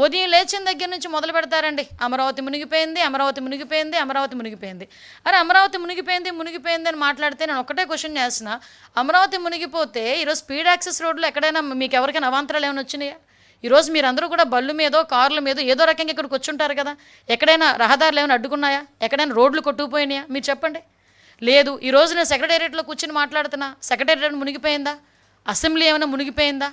ఉదయం లేచిన దగ్గర నుంచి మొదలు పెడతారండి. అమరావతి మునిగిపోయింది అమరావతి మునిగిపోయింది అమరావతి మునిగిపోయింది. అరే అమరావతి మునిగిపోయింది మునిగిపోయింది అని మాట్లాడితే నేను ఒకటే క్వశ్చన్ చేస్తున్నా అమరావతి మునిగిపోతే ఈరోజు స్పీడ్ యాక్సెస్ రోడ్లు ఎక్కడైనా మీకు ఎవరికైనా అవాంతరాలు ఏమైనా వచ్చినాయా? ఈరోజు మీరందరూ కూడా బళ్ళు మీదో కార్ల మీదో ఏదో రకంగా ఇక్కడికి వచ్చుంటారు కదా. ఎక్కడైనా రహదారులు ఏమైనా అడ్డుకున్నాయా? ఎక్కడైనా రోడ్లు కొట్టుకుపోయినాయా? మీరు చెప్పండి. లేదు ఈరోజు నేను సెక్రటేరియట్లో కూర్చుని మాట్లాడుతున్నా. సెక్రటేరియట్ మునిగిపోయిందా? అసెంబ్లీ ఏమైనా మునిగిపోయిందా?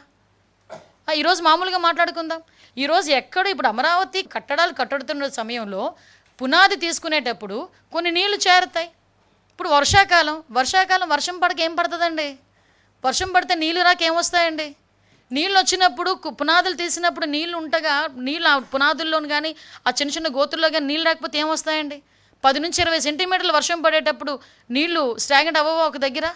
ఈరోజు మామూలుగా మాట్లాడుకుందాం. ఈరోజు ఎక్కడ ఇప్పుడు అమరావతి కట్టడాలు కట్టడుతున్న సమయంలో పునాది తీసుకునేటప్పుడు కొన్ని నీళ్ళు చేరుతాయి. ఇప్పుడు వర్షాకాలం వర్షాకాలం వర్షం పడక ఏం పడుతుందండి? వర్షం పడితే నీళ్ళు రాక ఏమొస్తాయండి నీళ్ళు వచ్చినప్పుడు కు- పునాదులు తీసినప్పుడు నీళ్ళు ఉంటగా నీళ్ళు ఆ పునాదుల్లోను కానీ ఆ చిన్న చిన్న గోతుల్లో కానీ నీళ్ళు రాకపోతే ఏమొస్తాయండి పది నుంచి ఇరవై సెంటీమీటర్లు వర్షం పడేటప్పుడు నీళ్ళు స్టాగ్నెంట్ అవ్వవా ఒక దగ్గర?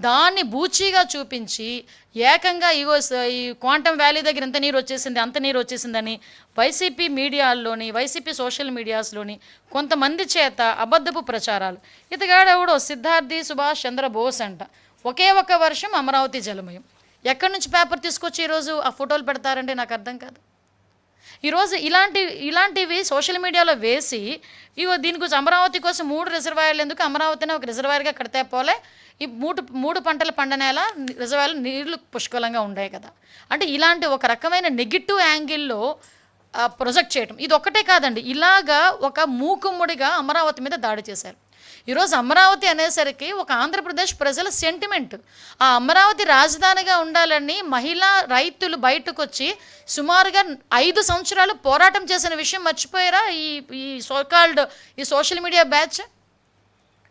దాన్ని బూచీగా చూపించి ఏకంగా ఇగో ఈ క్వాంటమ్ వ్యాలీ దగ్గర ఎంత నీరు వచ్చేసింది అంత నీరు వచ్చేసిందని వైసీపీ మీడియాల్లోని వైసీపీ సోషల్ మీడియాస్లోని కొంతమంది చేత అబద్ధపు ప్రచారాలు. ఇతగాడెవడో సిద్ధార్థి సుభాష్ చంద్రబోస్ అంట. ఒకే ఒక వర్షం అమరావతి జలమయం. ఎక్కడి నుంచి పేపర్ తీసుకొచ్చి ఈరోజు ఆ ఫోటోలు పెడతారంటే నాకు అర్థం కాదు. ఈరోజు ఇలాంటి ఇలాంటివి సోషల్ మీడియాలో వేసి ఇవో దీని గురించి అమరావతి కోసం మూడు రిజర్వాయర్లు ఎందుకు అమరావతిని ఒక రిజర్వాయర్గా కడితే పోలే? ఈ మూడు మూడు పంటలు పండనేల రిజర్వాయర్లు నీళ్ళు పుష్కలంగా ఉండే కదా. అంటే ఇలాంటి ఒక రకమైన నెగిటివ్ యాంగిల్లో ప్రొజెక్ట్ చేయటం. ఇది ఒక్కటే కాదండి. ఇలాగా ఒక మూకుమ్ముడిగా అమరావతి మీద దాడి చేశారు. ఈరోజు అమరావతి అనేసరికి ఒక ఆంధ్రప్రదేశ్ ప్రజల సెంటిమెంట్ ఆ అమరావతి రాజధానిగా ఉండాలని మహిళా రైతులు బయటకు వచ్చి సుమారుగా ఐదు సంవత్సరాలు పోరాటం చేసిన విషయం మర్చిపోయారా? ఈ ఈ సోకాల్డ్ ఈ సోషల్ మీడియా బ్యాచ్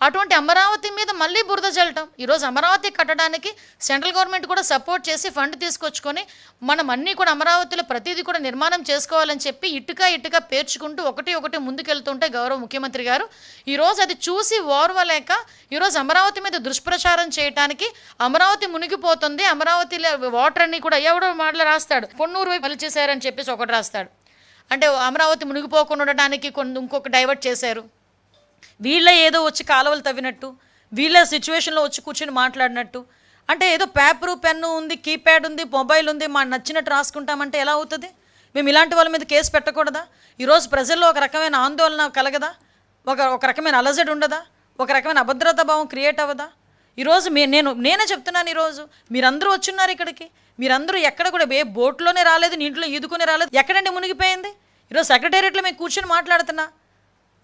అటువంటి అమరావతి మీద మళ్ళీ బురద చల్లటం ఈరోజు అమరావతి కట్టడానికి సెంట్రల్ గవర్నమెంట్ కూడా సపోర్ట్ చేసి ఫండ్ తీసుకొచ్చుకొని మనం అన్నీ కూడా అమరావతిలో ప్రతిదీ కూడా నిర్మాణం చేసుకోవాలని చెప్పి ఇటుక ఇటుక పేర్చుకుంటూ ఒకటి ఒకటి ముందుకెళ్తుంటే గౌరవ ముఖ్యమంత్రి గారు. ఈరోజు అది చూసి ఓర్వలేక ఈరోజు అమరావతి మీద దుష్ప్రచారం చేయడానికి అమరావతి మునిగిపోతుంది. అమరావతిలో వాటర్ అన్ని కూడా ఎవడో మాటలు రాస్తాడు. పొన్నూరు వైపు పని చేశారని చెప్పేసి ఒకటి రాస్తాడు. అంటే అమరావతి మునిగిపోకుండా ఉండడానికి కొన్ని ఇంకొక డైవర్ట్ చేశారు. వీళ్ళ ఏదో వచ్చి కాలువలు తవ్వినట్టు వీళ్ళ సిచ్యువేషన్లో వచ్చి కూర్చొని మాట్లాడినట్టు. అంటే ఏదో పేపరు పెన్ను ఉంది కీప్యాడ్ ఉంది మొబైల్ ఉంది మా నచ్చినట్టు రాసుకుంటామంటే ఎలా అవుతుంది? మేము ఇలాంటి వాళ్ళ మీద కేసు పెట్టకూడదా? ఈరోజు ప్రజల్లో ఒక రకమైన ఆందోళన కలగదా? ఒక ఒక రకమైన అలజడి ఉండదా? ఒక రకమైన అభద్రతా భావం క్రియేట్ అవ్వదా? ఈరోజు మే నేను నేనే చెప్తున్నాను ఈరోజు. మీరందరూ వచ్చున్నారు ఇక్కడికి. మీరందరూ ఎక్కడ కూడా ఏ బోట్లోనే రాలేదు నీటిలో ఈదుకొని రాలేదు. ఎక్కడండి మునిగిపోయింది? ఈరోజు సెక్రటేరియట్లో మేము కూర్చొని మాట్లాడుతున్నా.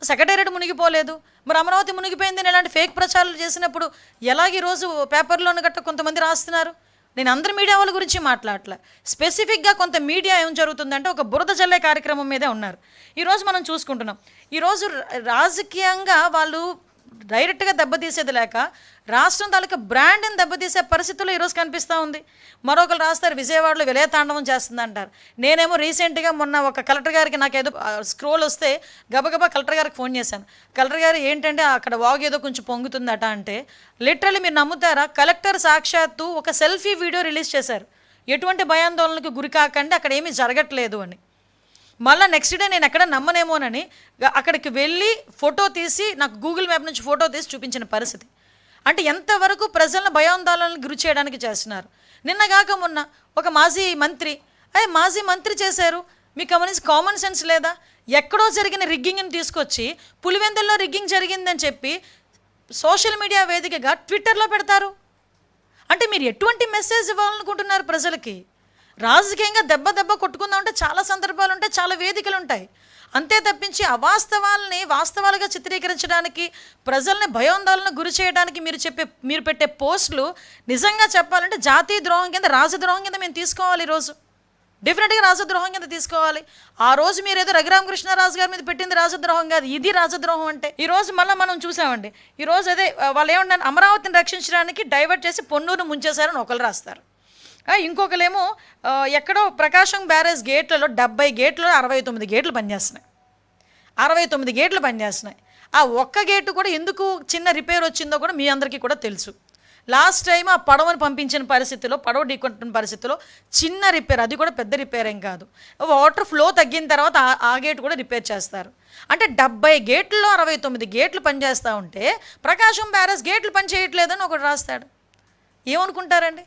సెక్రటేరియట్ మునిగిపోలేదు. మరి అమరావతి మునిగిపోయింది ఇలాంటి ఫేక్ ప్రచారాలు చేసినప్పుడు ఎలాగ ఈరోజు పేపర్లోను గట్ట కొంతమంది రాస్తున్నారు? నేను అందరి మీడియా వాళ్ళ గురించి మాట్లాడలే స్పెసిఫిక్గా కొంత మీడియా ఏం జరుగుతుందంటే ఒక బురద జల్లే కార్యక్రమం మీదే ఉన్నారు. ఈరోజు మనం చూసుకుంటున్నాం. ఈరోజు రాజకీయంగా వాళ్ళు డైరెక్ట్గా దెబ్బతీసేది లేక రాష్ట్రం తాలూకా బ్రాండ్ని దెబ్బతీసే పరిస్థితుల్లో ఈరోజు కనిపిస్తూ ఉంది. మరొకరు రాస్తారు విజయవాడలో విలయతాండవం చేస్తుంది అంటారు నేనేమో రీసెంట్గా మొన్న ఒక కలెక్టర్ గారికి నాకు ఏదో స్క్రోల్ వస్తే గబగబా కలెక్టర్ గారికి ఫోన్ చేశాను. కలెక్టర్ గారు ఏంటంటే అక్కడ వాగు ఏదో కొంచెం పొంగుతుందట అంటే లిటరలీ మీరు నమ్ముతారా? కలెక్టర్ సాక్షాత్తు ఒక సెల్ఫీ వీడియో రిలీజ్ చేశారు. ఎటువంటి భయాందోళనకు గురి కాకండి అక్కడ ఏమీ జరగట్లేదు అని. మళ్ళీ నెక్స్ట్ డే నేను ఎక్కడ నమ్మనేమోనని అక్కడికి వెళ్ళి ఫోటో తీసి నాకు గూగుల్ మ్యాప్ నుంచి ఫోటో తీసి చూపించిన పరిస్థితి. అంటే ఎంతవరకు ప్రజలను భయాందోళనకు గురి చేయడానికి చేస్తున్నారు. నిన్నగాక మొన్న ఒక మాజీ మంత్రి అయ్యే మాజీ మంత్రి చేశారు. మీకు గమనించి కామన్ సెన్స్ లేదా? ఎక్కడో జరిగిన రిగ్గింగ్ని తీసుకొచ్చి పులివెందుల్లో రిగ్గింగ్ జరిగిందని చెప్పి సోషల్ మీడియా వేదికగా ట్విట్టర్లో పెడతారు. అంటే మీరు ఎటువంటి మెసేజ్ ఇవ్వాలనుకుంటున్నారు ప్రజలకి? రాజకీయంగా దెబ్బ దెబ్బ కొట్టుకుందామంటే చాలా సందర్భాలు ఉంటాయి చాలా వేదికలు ఉంటాయి అంతే తప్పించి అవాస్తవాలని వాస్తవాలుగా చిత్రీకరించడానికి ప్రజల్ని భయోందాలను గురి చేయడానికి మీరు చెప్పే మీరు పెట్టే పోస్టులు నిజంగా చెప్పాలంటే జాతీయ ద్రోహం కింద రాజద్రోహం కింద మేము తీసుకోవాలి ఈరోజు. డెఫినెట్గా రాజద్రోహం కింద తీసుకోవాలి. ఆ రోజు మీరు ఏదో రఘురామకృష్ణరాజు గారి మీద పెట్టింది రాజద్రోహం కాదు ఇది రాజద్రోహం అంటే. ఈ రోజు మళ్ళీ మనం చూసామండి. ఈ రోజు అదే వాళ్ళు ఏమన్నారు అమరావతిని రక్షించడానికి డైవర్ట్ చేసి పొన్నూరు ముంచేశారని ఒకరు రాస్తారు. ఇంకొకలేమో ఎక్కడో ప్రకాశం బ్యారేజ్ గేట్లలో డెబ్బై గేట్లలో అరవై తొమ్మిది గేట్లు పనిచేస్తున్నాయి. అరవై తొమ్మిది గేట్లు పనిచేస్తున్నాయి. ఆ ఒక్క గేటు కూడా ఎందుకు చిన్న రిపేర్ వచ్చిందో కూడా మీ అందరికీ కూడా తెలుసు. లాస్ట్ టైం ఆ పడవను పంపించిన పరిస్థితిలో పడవ ఢీకొట్టిన పరిస్థితిలో చిన్న రిపేర్ అది కూడా పెద్ద రిపేర్ ఏం కాదు. వాటర్ ఫ్లో తగ్గిన తర్వాత ఆ- ఆ గేట్ కూడా రిపేర్ చేస్తారు. అంటే డెబ్బై గేట్లలో అరవై తొమ్మిది గేట్లు పనిచేస్తూ ఉంటే ప్రకాశం బ్యారస్ గేట్లు పని చేయట్లేదని ఒకటి రాస్తాడు. ఏమనుకుంటారండి?